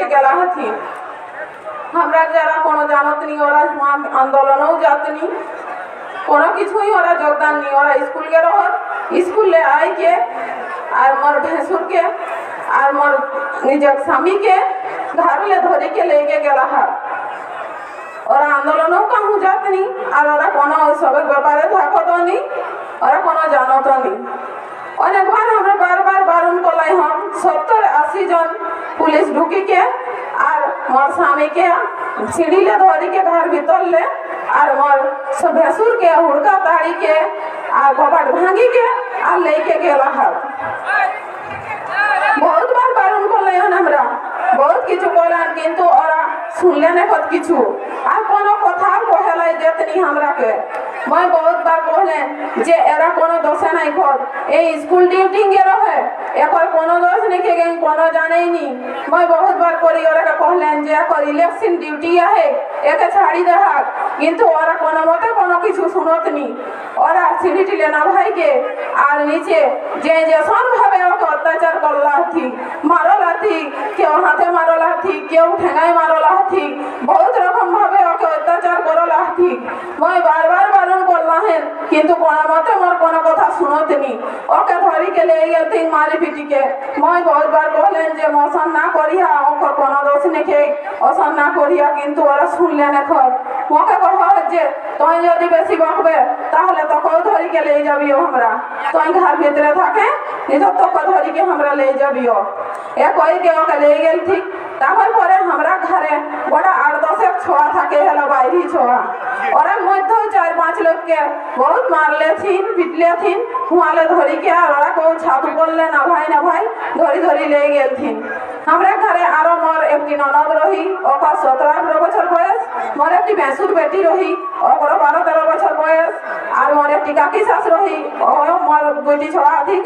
লেগে গেলা হতি। আমরা যারা কোনো জানত নি ওরা আন্দোলনেও যাতনি। কোনো কিছুই ওরা যোগদান নি ওরা স্কুল গে রহত স্কুলে আইকে, আর মোর ভেসুরকে, আর মোর নিজের স্বামীকে, ঘাড়লে ধরিকে লেগে গেলা হাত ওরা আন্দোলনও কাহু যাতনি, আর ওরা কোনো ওইসবের ব্যাপারে থাকত নি, ওরা কোনো জানত নি। অনেকবার আমরা বারবার বারণ করলাই হম সত্তর আশি জন পুলিশ ঢুকিকে আর মোর স্বামীকে সিঁড়িলে ধরিকে, ঘর ভিতরলে আর মোর ভেসুরকে, হুড়কা তাড়িকে আর কপাট ভাঙিকে আর লেইকে গেল হাত। বহুত বার বারণ করলেন আমরা। বহুত কিছু করলেন কিন্তু ওরা শুনলেন কত কিছু। আর কহেলাই দেতনি আমরাকে মই বহুত বার কহলেন যে এরা কোনো দোষে নাই খর এই স্কুল ডিউটি গে রহে একর কোনো দোষ নেই কে কোনো জানেই নি মই বহুত বার করি ওরাকে কহলেন যে একর ইলেকশন ডিউটি আহে একে ছাড়ি দেহাক কিন্তু ওরা কোনো মতে কোনো কিছু শুনত নি ওরা সিঁড়ি টিলে না ভাইকে আর নিচে যে যে ভাবে ওকে অত্যাচার করলা থি মারো লাথি কেউ হাতে মারো লাথি কেউ ঠেঙায় মারো লাথি বহুত রকম ভাবে ওকে অত্যাচার করো লাথি মই বারবার বারণ করলাম কিন্তু কোনো মতে মোর কোনো কথা শুনতনি ওকে ধরি কে লে গেলতি মারি পিটিকে। মই বহুতবার কহলেন যে মোশন না করিয়া ওকে কোনো দোষ নেখে অসন না করিয়া কিন্তু ওরা শুনলেন এখন মোকে কহ যে, তুই যদি বেশি বকবে, তাহলে তোকেও ধরি কে লে যাবিও আমরা। তুই ঘর ভিতরে থাকে নিজের তোকে ধরি কে আমরা লে যাবিও। এ কই কে ওকে লে গেল ঠিক? তারপর পরে আমরা ঘরে ওটা আট দশেক ছোয়া থাকে হলো বাইরি ছোয়া। ওরা মধ্যে চার পাঁচ লোককে বহুত মারলে থিন, পিটলে থিন হুয়ালে ধরিকে আর ওরা কেউ ছাতু করলে না ভাই না ভাই, ধরি ধরি লেগে গেল থিন। আমরা ঘরে আরো মোর একটি ননদ রহি ওকর সতেরো আঠারো বছর বয়স মোর একটি ভেঁসুর বেটি রহি ওকর বারো তেরো বছর বয়স আর মোর একটি কাকি শাশ রহি ও মোর দুইটি ছড়া অধিক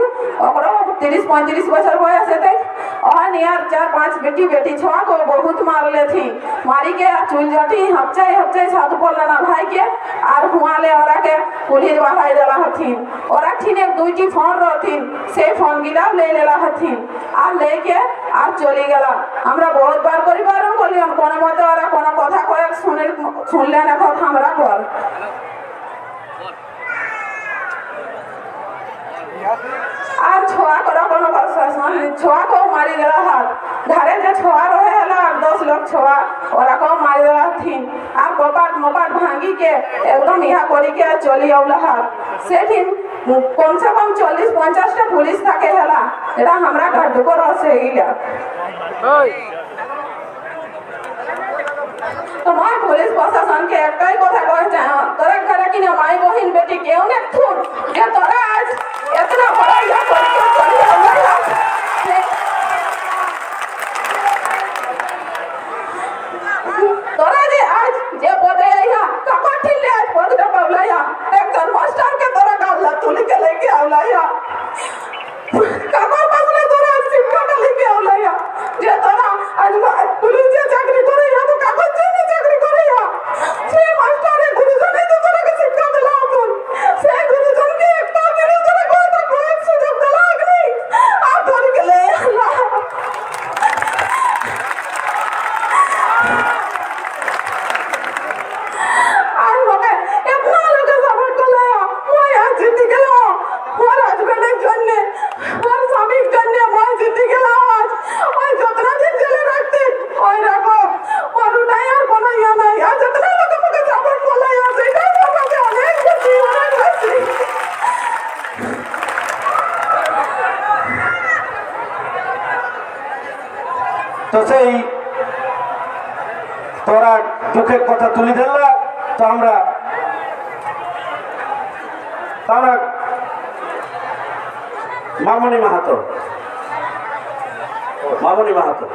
ওকর তিরিশ পঁয়ত্রিশ বছর বয়স এতে और यार चार पांच बेटी बेटी छुआ को बहुत मार ले थी मारी के चुल जटी हफ्ते हफ्ते छत पर लेना भाई के আর হুয়ালে ওরাকে পুলিশ বাহাই দেলা হথিন ওরা ঠিনে দুইটি ফোন রথিন সেই ফোন গিলা লে লেলা হথিন আর লেকে আর চলে গেলা আমরা বহুত বার করি বারণ করলাম, কোনো মতে ওরা কোনো কথা কয়ে শুনে শুনলেন এখন আমরা কর। আর ছোয়া করা কোনো প্রশাসন ছোয়াকেও মারি দেওয়া হাত। ধারে যে ছোয়া রহে হেলা আর দশ লোক ছোয়া ওরাকেও মারি দেওয়া থিন আর কপাট মপাট ভাঙ্গিকে একদম ইহা করিকে চলি আউলা হাত। সেদিন কমসে কম চল্লিশ পঞ্চাশটা পুলিশ থাকে হেলা। এটা আমরা কার্যকর আছে এগুলা তো মই পুলিশ প্রশাসনকে একটাই কথা কয়েছে তোরা ঘরে কিনা মাই বহিন বেটি কেউ না যে তোরা আজ এত বড় ইয়া চলি আমরা তোরা যে আজ যে পদে আইয়া কাকা ঠিলে আজ পদটা পাবলাইয়া একজন মাস্টারকে তোরা গাল্লা তুলিকে লেগে আউলাইয়া কাকার পাশে তোরা শিক্ষাটা লেগে আউলাইয়া যে তোরা আজ পুলিশে চাকরি করে ইয়া তো কাকার জন্য চাকরি করে ইয়া সেই মাস্টারে গুরুজনে তো তোরাকে শিক্ষা দিলা এখন সেই গুরুজনকে একটা মিনিট তোরা কথা কয়েক সুযোগ দিলা আগনি আর ধরে গেলে আল্লাহ আর আমাকে এমন লোকে সাপোর্ট করলে মই আজ জিতে গেল মোর হাজবেন্ডের জন্য মোর স্বামীর জন্য মই জিতে গেলাম আজ ওই যতটা দিন জেলে রাখতে ওই রকম ওর ওটাই আর কোনো ইয়ে নাই আর যতটা লোকে আমাকে সাপোর্ট করলে আজ এটাই মোর কাছে অনেক খুশি অনেক খুশি তো সেই তোরা দুঃখের কথা তুলি ধরলা তো আমরা তারা মামনি মাহাতো মামনি মাহাতো।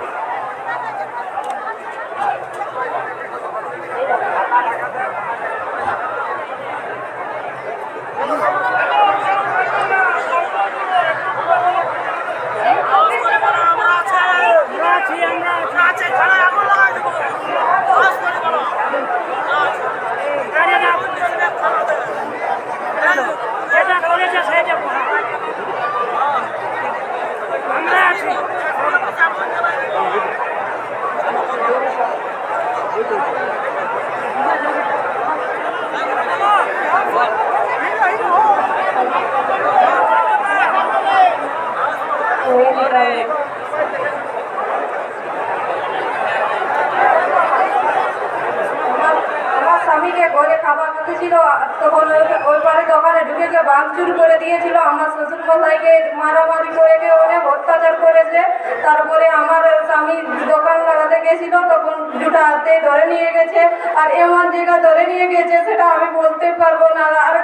দিয়েছিল, আমার শ্বশুর মশাইকে মারামারি করে কে অনেক অত্যাচার করেছে। তারপরে আমার স্বামী দোকান লাগাতে গেছিল, তখন দুটা হাতে ধরে নিয়ে গেছে, আর এমন জায়গা ধরে নিয়ে গেছে সেটা আমি বলতে পারব না। আর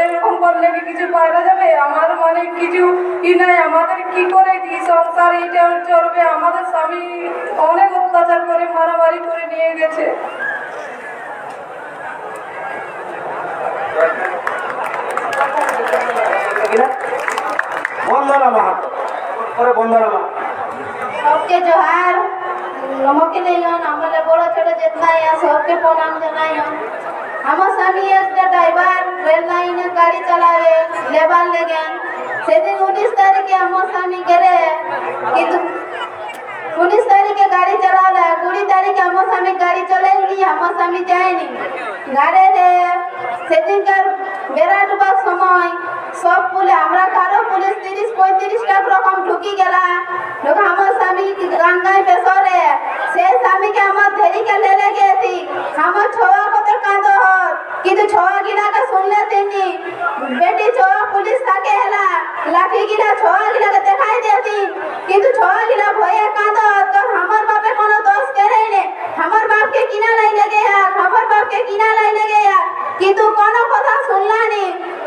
এরকম করলে কি কিছু পাওয়া যাবে? আমার মানে কিছু ই নাই? আমাদের কি করে কি সংসার? এটা চলবে। আমাদের স্বামী অনেক অত্যাচার করে, মারামারি করে নিয়ে গেছে। কিনা? বন্দনা মাহাতো। পরে বন্দনা মাহাতো। সবকে জোহার নমকে দেয়ন আমাদের বড় ছোট জেতাই সবকে প্রণাম জানাই আমার স্বামী একটা ড্রাইভার, রেল লাইনে গাড়ি চালাবে লেবার লেগেন। সেদিন উনিশ তারিখে আমার স্বামী গেলে, কিন্তু উনিশ তারিখে গাড়ি চালালে, কুড়ি তারিখে আমার স্বামী গাড়ি চলেনি আমার স্বামী যায়নি। গাড়িতে সেদিনকার বেড়া সময় সব পুলে, আমরা কারও পুলিশ তিরিশ, পঁয়ত্রিশটা রকম ঢুকি গেলা ঢুকে আমার স্বামী গান গাই পেশরে সেই স্বামীকে আমার ধেরিকে লেলে গেছি আমার ছোয়া কত কাঁদ কিন্তু ছোয়া গিলাকে শুনলে তিনি, বেটি, ছোয়া পুলিশ থাকে হেলা লাঠি গিলা, ছোয়া গিলাকে দেখাই দিয়েছি কিন্তু ছোয়া গিলা ভয়ে কাঁদ তো আমার বাপে কোনো দোষ করে নে আমার বাপকে কিনা লাই লেগে আর আমার বাপকে কিনা লাই লেগে আর কিন্তু কোনো কথা শুনলানি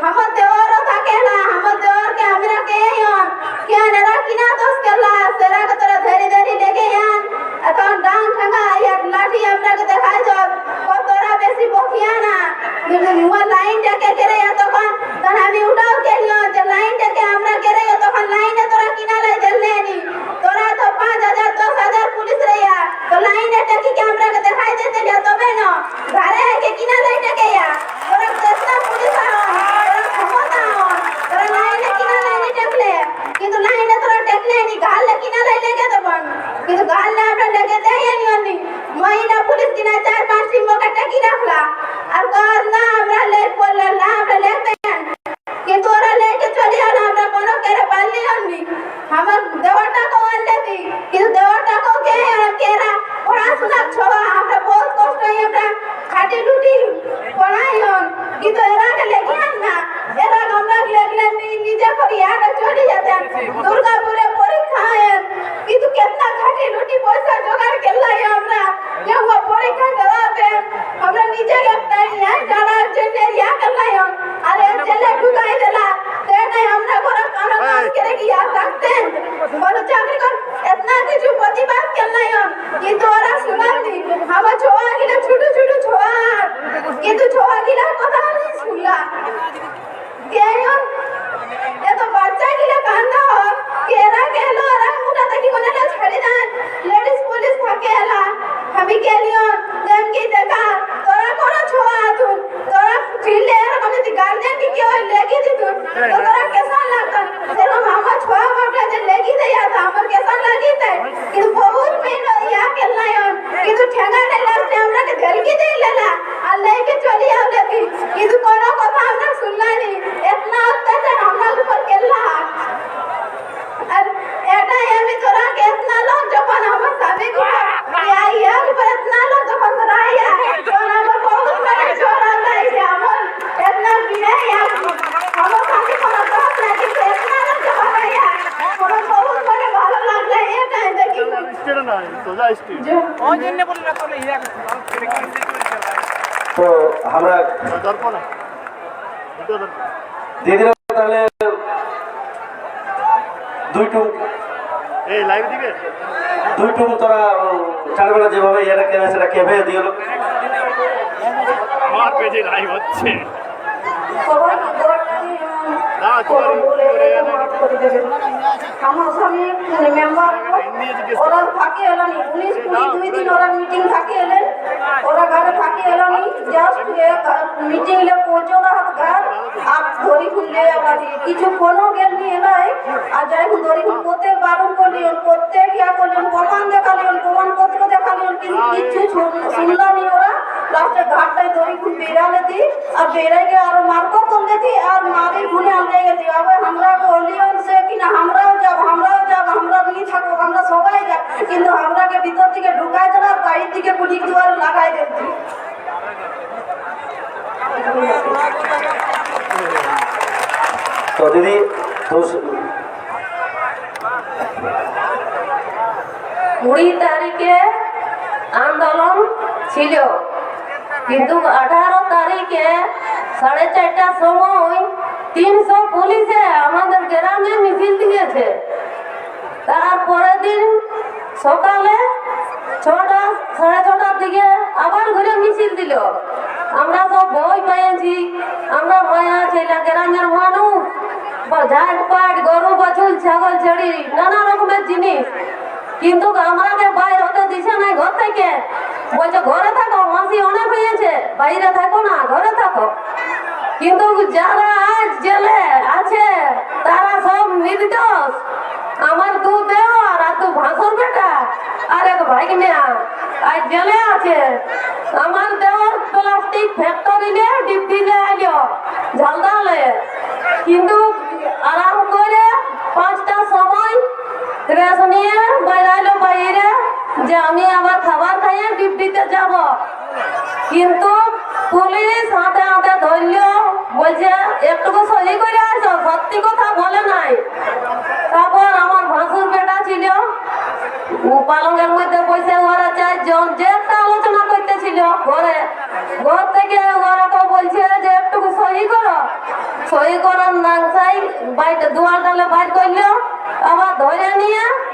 আমার দেওয়ারও থাকে না আমার দেওয়ারকে আমরা কে হন কেন এরা কিনা দোষ করলা সেরাকে তোরা ধরে ধরে লেগে আন এখন ডাং ঠাঙ্গা এক লাঠি আমরাকে দেখাই দর কতরা বেশি বকিয়া না মুয়া লাইনটাকে কেড়ে তখন তখন আমি উঠাও কেলিও যে লাইনটাকে আমরা কেড়ে তখন লাইনে তোরা কিনা লাই দিলেনি তোরা তো পাঁচ হাজার দশ হাজার পুলিশ রেয়া তো লাইনে টাকি কে আমরাকে দেখাই দিতে লিয়া তবে না ঘরে কে কিনা লাইনটাকে ইয়া তোরা চেষ্টা পুলিশ আহন তোরা ক্ষমতা আহন তোরা লাইনে কিনা লাইনে টেকলে কিন্তু লাইনে তোরা টেকলে নি গালে কিনা লাই লেগে দেবন কিন্তু গালে আমরা লেগে দেয় নি অনি মহিলা পুলিশ কিনা চার পাঁচ টিম মোকে টেকি রাখলা আর কর না আমরা লেট পড়লে না আমরা লেট দেন কিন্তু ওরা লেটে চলে গেল আমরা কোনো কেড়ে পারলি নি আমার দেওয়াটা কো আনলেতি কিন্তু দেওয়াটা কো কে আর কেরা পড়াশোনা ছোড়া আমরা বহুত কষ্ট হই আমরা খাটি লুটি পড়াই হন কিন্তু এরা কে লেখিয়ান না এরা আমরা লেখলে আগে চলে যেতেন দুর্গাপুরে পরীক্ষা আয়েন কিন্তু কেতনা খাটি লুটি পয়সা জোগাড় করলাই আমরা ও পরীক্ষা দেওয়াতে আমরা নিজে একটা ইয়া জানার জন্য ইয়া করলাই হন আর এর জেলে ঢুকাই দিলা সেটাই আমরা করে কারও কাজ করে গিয়া রাখতেন বলো চাকরি কর এতনা কিছু প্রতিবাদ করলাই কিন্তু ওরা শুনাননি আমার ছোয়া গিলা ছোট ছোট ছোয়া। কিন্তু ছোয়া গিলার কথা আমি শুনলা কেন এত বাচ্চা গিলা কান্দা হোক কেরা গেল? ওরা মুটা দেখি কোনে না ছাড়ি দেন। লেডিস পুলিশ থাকে এলা। আমি গেলিও দেন কি দেখা। তোরা কোন ছোয়া আতুন তোরা ফিল্ডে এরকম যদি গার্জেন কি কেউ লেগে দিতুন তো তোরা কেসন লাগতন সেরকম আমার ছোয়া বাপটা যে লেগি দেয় তো আমার কেসন লাগি কিন্তু বহুত মেন ইয়া কেলাই কিন্তু ঠেঙ্গা লাস্টে আমরাকে ধরকি দেই লেলা? আর লেকে চলি আলে কিন্তু কোনো কথা আমরা শুনলানি এতনা অত্যাচার আমরা উপর কেলা আর এটাই আমি তোরা কে এতনা লোক যখন আমার স্বামী কো ইয়া ইয়া উপর এতনা লোক যখন তোরা ইয়া তখন আমার বহুত মানে ছোড়া নাই যে আমার এতনা বিয়ে ইয়া আমার স্বামী কোনো দোষ নাই কিন্তু এতনা লোক যখন ইয়া আমার বহুত মানে ভালো লাগলে এটাই দেখি স্টেট না সোজা স্টেট তো আমরা দর্পণ দুটো দর্পণ দিদিরা তাহলে দুই টুম এই লাইভ দিবে? দুই টুম তোরা চারবেলা যেভাবে এটা কেবে সেটা কেবে দিয়ে আমার পেজে লাইভ হচ্ছে। আমার মেম্বার থাকে এলানি। উনিশ কুড়ি দুই দিন ওরা মিটিং থাকে এলেন। ওরা ঘরে থাকে এলানি। জাস্ট মিটিং লে পৌঁছো না হাত ঘর আর দড়ি খুললে আমরা কিছু কোনো গেল নিয়ে নাই। আর যাই হোক দড়ি খুল করতে বারণ করলিও করতে গিয়া করলেন, প্রমাণ দেখালিও প্রমাণ পত্র দেখালিও কিন্তু কিছু শুন- শুনলানি ওরা। লাস্টে ঘাটটায় দড়ি খুল, বেড়ালে দি, আর বেড়ে গিয়ে আরও মারকো করলে দি আর মারি ঘুরে আনলে গেছি। আবে আমরা বললিও সে কিনা আমরাও যাব আমরাও যাব আমরা নিয়ে থাকব আমরা সবাই যাব কিন্তু আমরাকে ভিতর থেকে ঢুকাই দিল আর বাইরের দিকে পুলিশ দুয়ার লাগাই দিচ্ছি তো দিদি কুড়ি তারিখে আন্দোলন ছিল কিন্তু আঠারো তারিখে সাড়ে চারটার সময় তিনশো পুলিশে আমাদের গ্রামে মিছিল দিয়েছে। তারপরের দিন সকালে ছটা, সাড়ে ছটার দিকে আবার ঘুরে মিছিল দিল। আমরা সব বই পেয়েছি। আমরা মায়া ছেলে, গ্রামের মানুষ। ঝাট পাট, গরু, বাছুর, ছাগল, ছেড়ি, নানা রকমের জিনিস। কিন্তু আমাকে বাইরে হতে দিছে না ঘর থেকে। বলছে, ঘরে থাকো, মাসি অনেক হয়েছে। বাইরে থাকো না, ঘরে থাকো। কিন্তু যারা আজ জেলে আছে, তারা সব নির্দোষ। আমার দু দেওয়ার আর দু ভাসুর বেটা আর এক ভাগ্নে আজ জেলে আছে। আমার দেওয়ার প্লাস্টিক ফ্যাক্টরি লে ডিপটি লে আইলো। ঝালদালে কিন্তু আরাম করে পাঁচটার সময় রেস নিয়ে বেড়াইলো বাইরে যে আমি আবার খাবার খাইয়ে ডিউটিতে যাব। কিন্তু পুলিশ হাতে হাতে ধরল